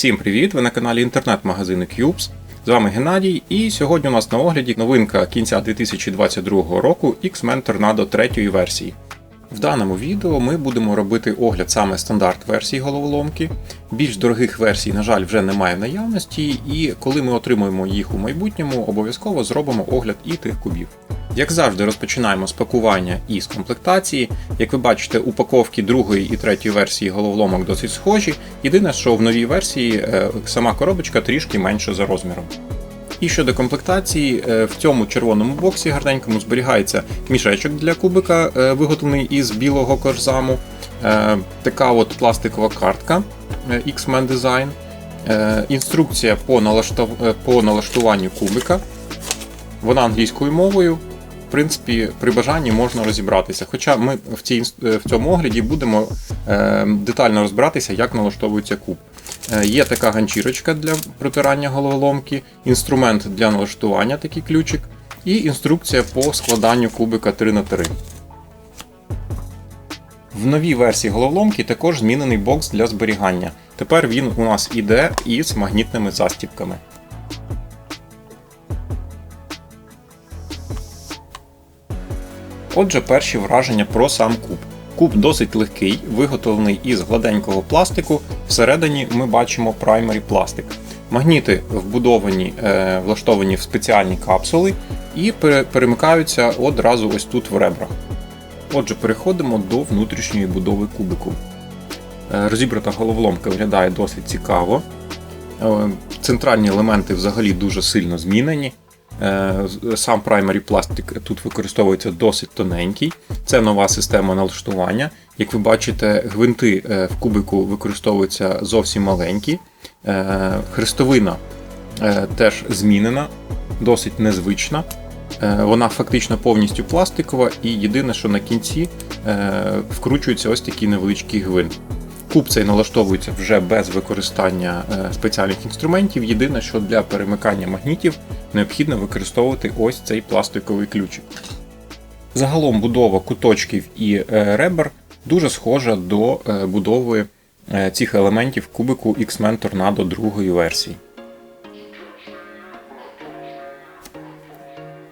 Всім привіт! Ви на каналі інтернет-магазину Cubes. З вами Геннадій, і сьогодні у нас на огляді новинка кінця 2022 року X-Men Tornado 3 версії. В даному відео ми будемо робити огляд саме стандарт версії головоломки. Більш дорогих версій, на жаль, вже немає в наявності, і коли ми отримуємо їх у майбутньому, обов'язково зробимо огляд і тих кубів. Як завжди, розпочинаємо з пакування і з комплектації. Як ви бачите, упаковки другої і третьої версії головоломок досить схожі. Єдине, що в новій версії е, сама коробочка трішки менша за розміром. І щодо комплектації, е, в цьому червоному боксі гарненькому зберігається мішечок для кубика, е, виготовлений із білого корзаму. Така от пластикова картка X-Men Design. Інструкція по налаштуванню кубика. Вона англійською мовою. Принципі, при бажанні можна розібратися. Хоча ми в, цій, в цьому огляді будемо е, детально розбиратися, як налаштовується куб. Е, Є така ганчірочка для протирання головоломки, інструмент для налаштування, такий ключик, і інструкція по складанню кубика 3х3. В новій версії головоломки також змінений бокс для зберігання. Тепер він у нас іде із магнітними застібками. Отже, перші враження про сам куб. Куб досить легкий, виготовлений із гладенького пластику. Всередині ми бачимо праймері пластик. Магніти вбудовані, е, влаштовані в спеціальні капсули і перемикаються одразу ось тут в ребрах. Отже, переходимо до внутрішньої будови кубику. Е, Розібрата головоломка виглядає досить цікаво. Е, Центральні елементи взагалі дуже сильно змінені. Е, Сам праймері пластик тут використовується досить тоненький. Це нова система налаштування. Як ви бачите, гвинти е, в кубику використовуються зовсім маленькі. Е, Хрестовина теж змінена, досить незвична. Вона фактично повністю пластикова, і єдине, що на кінці вкручується ось такий невеличкий гвинт. Куб цей налаштовується вже без використання е, спеціальних інструментів. Єдине, що для перемикання магнітів необхідно використовувати ось цей пластиковий ключик. Загалом будова куточків і е, ребер дуже схожа до е, будови цих елементів кубику X-Men Tornado другої версії.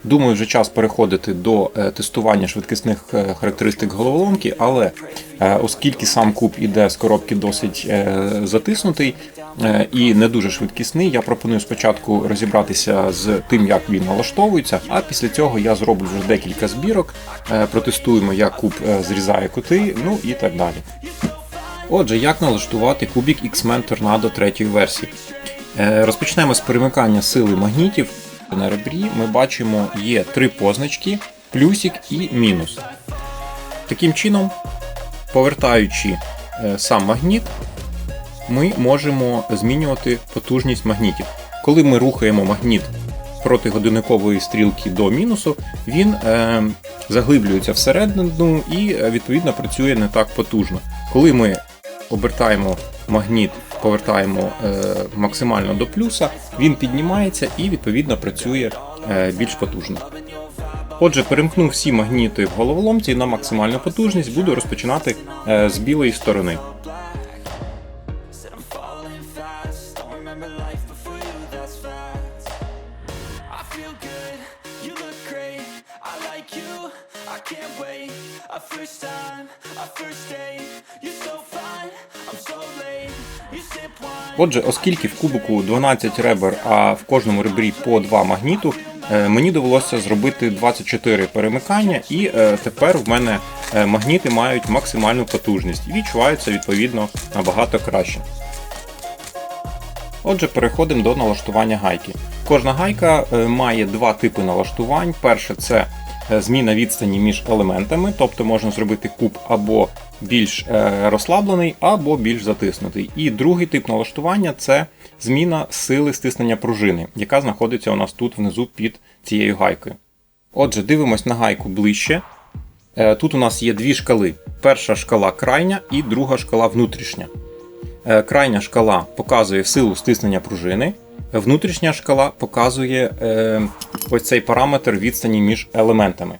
Думаю, вже час переходити до е, тестування швидкісних е, характеристик головоломки, але е, оскільки сам куб іде з коробки досить затиснутий і не дуже швидкісний, я пропоную спочатку розібратися з тим, як він налаштовується, а після цього я зроблю вже декілька збірок, протестуємо, як куб зрізає кути, ну і так далі. Отже, як налаштувати кубік X-Men Tornado 3 версії? Розпочнемо з перемикання сили магнітів. На ребрі ми бачимо є три позначки: плюсик і мінус. Таким чином, повертаючи е, сам магніт, ми можемо змінювати потужність магнітів. Коли ми рухаємо магніт проти годинникової стрілки до мінусу, він е, заглиблюється всередину і е, відповідно працює не так потужно. Коли ми обертаємо магніт, повертаємо е, максимально до плюса, він піднімається і відповідно працює е, більш потужно. Отже, перемкнув всі магніти в головоломці на максимальну потужність, буду розпочинати е, з білої сторони. First time, a first date. You're so fine, I'm so late. Отже, оскільки в кубику 12 ребер, а в кожному ребрі по 2 магніту, е, мені довелося зробити 24 перемикання, і е, тепер в мене е, магніти мають максимальну потужність і відчуваються відповідно набагато краще. Отже, переходимо до налаштування гайки. Кожна гайка має два типи налаштувань. Перше це зміна відстані між елементами, тобто можна зробити куб або більш е, розслаблений, або більш затиснутий. І другий тип налаштування це зміна сили стиснення пружини, яка знаходиться у нас тут внизу під цією гайкою. Отже, дивимось на гайку ближче. Е, Тут у нас є дві шкали. Перша шкала крайня і друга шкала внутрішня. Е, Крайня шкала показує силу стиснення пружини, внутрішня шкала показує ось цей параметр відстані між елементами.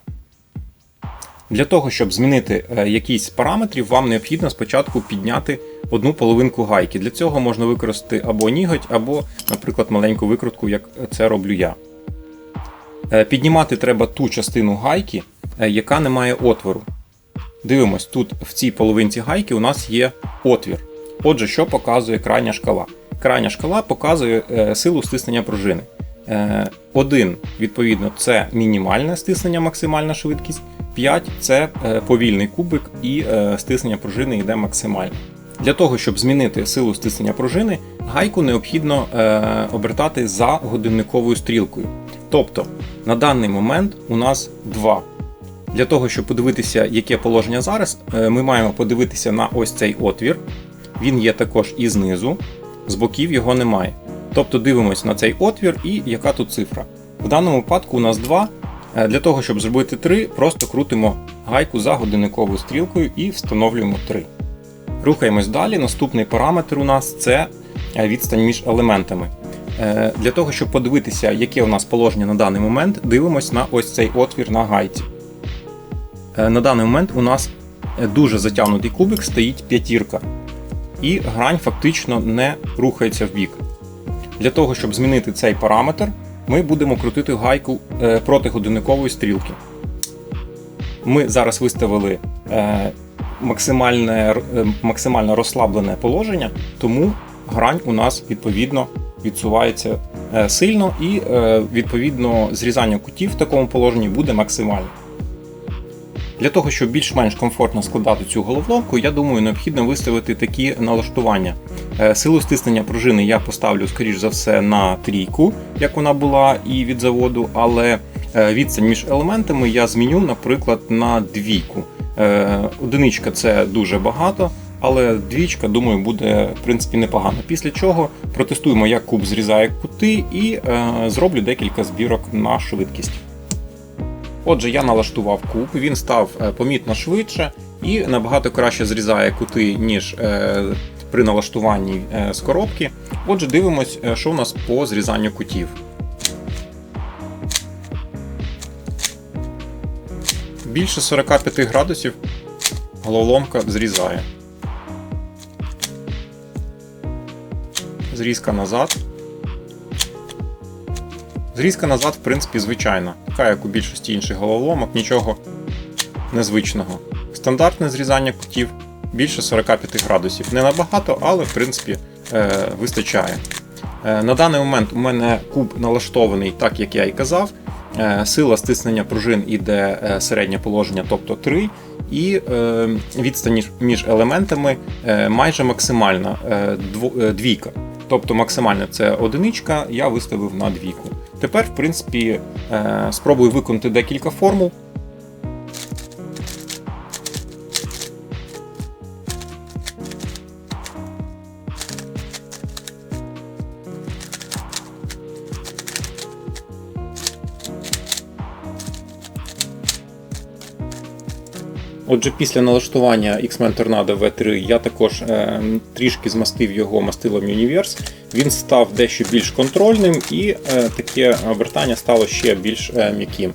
Для того, щоб змінити е, якісь параметрів, вам необхідно спочатку підняти одну половинку гайки. Для цього можна використати або ніготь, або, наприклад, маленьку викрутку, як це роблю я. Е, Піднімати треба ту частину гайки, е, яка не має отвору. Дивимось, тут в цій половинці гайки у нас є отвір. Отже, що показує крайня шкала? Крайня шкала показує силу стиснення пружини. Е, Один, відповідно, це мінімальне стиснення, максимальна швидкість. 5 це е, повільний кубик і е, стиснення пружини йде максимально. Для того, щоб змінити силу стиснення пружини, гайку необхідно е, обертати за годинниковою стрілкою. Тобто на даний момент у нас 2. Для того, щоб подивитися, яке положення зараз, е, ми маємо подивитися на ось цей отвір. Він є також і знизу, з боків його немає. Тобто дивимося на цей отвір і яка тут цифра. В даному випадку у нас 2. Е, Для того, щоб зробити 3, просто крутимо гайку за годинниковою стрілкою і встановлюємо 3. Рухаємось далі. Наступний параметр у нас це е, відстань між елементами. Е, Для того, щоб подивитися, яке у нас положення на даний момент, дивимось на ось цей отвір на гайці. На даний момент у нас дуже затягнутий кубик стоїть п'ятірка, і грань фактично не рухається в бік. Для того, щоб змінити цей параметр, ми будемо крутити гайку е, проти годинникової стрілки. Ми зараз виставили е, максимальне, е, максимально розслаблене положення, тому грань у нас відповідно відсувається сильно і відповідно зрізання кутів в такому положенні буде максимальне. Для того, щоб більш-менш комфортно складати цю головоломку, я думаю, необхідно виставити такі налаштування. Е, Силу стиснення пружини я поставлю, скоріш за все, на трійку, як вона була і від заводу, але е, відстань між елементами я зміню, наприклад, на двійку. Е, Одиничка це дуже багато, але двічка, думаю, буде в принципі непогано. Після чого протестуємо, як куб зрізає кути, і е, зроблю декілька збірок на швидкість. Отже, я налаштував куб, він став е, помітно швидше і набагато краще зрізає кути, ніж е, при налаштуванні е, з коробки. Отже, дивимось, що у нас по зрізанню кутів. Більше 45 градусів головоломка зрізає. Зрізка назад. Зрізка назад, в принципі, звичайна, така як у більшості інших головоломок, нічого незвичного. Стандартне зрізання кутів більше 45 градусів. Не набагато, але в принципі е, вистачає. Е, на даний момент у мене куб налаштований так, як я і казав. Е, сила стиснення пружин іде е, середнє положення, тобто 3, і е, відстань між елементами е, майже максимальна е, дво- е, двійка. Тобто максимальна це одиничка, я виставив на двійку. Тепер, в принципі, е, спробую виконати декілька формул. Отже, після налаштування X-Men Tornado V3 я також е, трішки змастив його мастилом Universe. Він став дещо більш контрольним і е, таке обертання стало ще більш е, м'яким.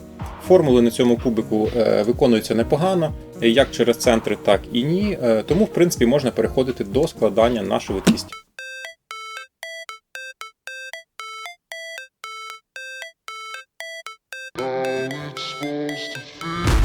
Формули на цьому кубику е, виконуються непогано, як через центри, так і ні. Е, тому, в принципі, можна переходити до складання на швидкість. Oh, it's supposed to feel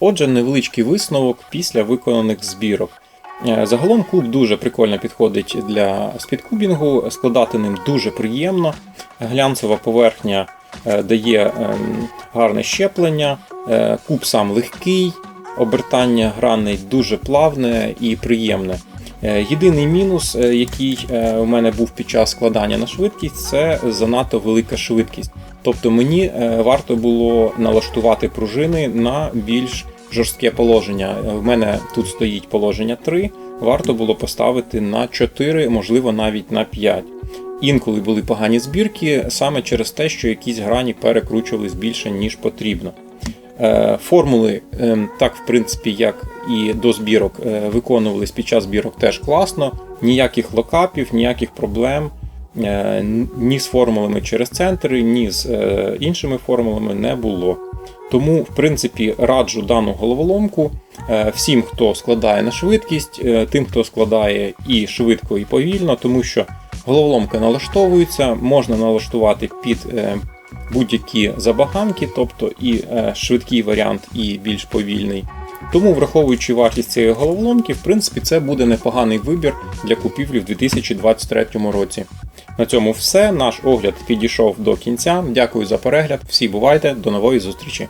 Отже, невеличкий висновок після виконаних збірок. Е, Загалом куб дуже прикольно підходить для спідкубінгу, складати ним дуже приємно. Глянцева поверхня е, дає ем, гарне щеплення, е, куб сам легкий, обертання граней дуже плавне і приємне. Єдиний мінус, який у мене був під час складання на швидкість, це занадто велика швидкість. Тобто мені е, варто було налаштувати пружини на більш жорстке положення. В мене тут стоїть положення 3, варто було поставити на 4, можливо навіть на 5. Інколи були погані збірки саме через те, що якісь грані перекручувались більше, ніж потрібно. Е, Формули, е, так в принципі, як і до збірок, е, виконувались під час збірок теж класно. Ніяких локапів, ніяких проблем ні з формулами через центри, ні з е, іншими формулами не було. Тому, в принципі, раджу дану головоломку е, всім, хто складає на швидкість, е, тим, хто складає і швидко, і повільно, тому що головоломка налаштовується, можна налаштувати під е, будь-які забаганки, тобто і е, швидкий варіант, і більш повільний. Тому, враховуючи вартість цієї головоломки, в принципі, це буде непоганий вибір для купівлі в 2023 році. На цьому все. Наш огляд підійшов до кінця. Дякую за перегляд. Всі бувайте, до нової зустрічі!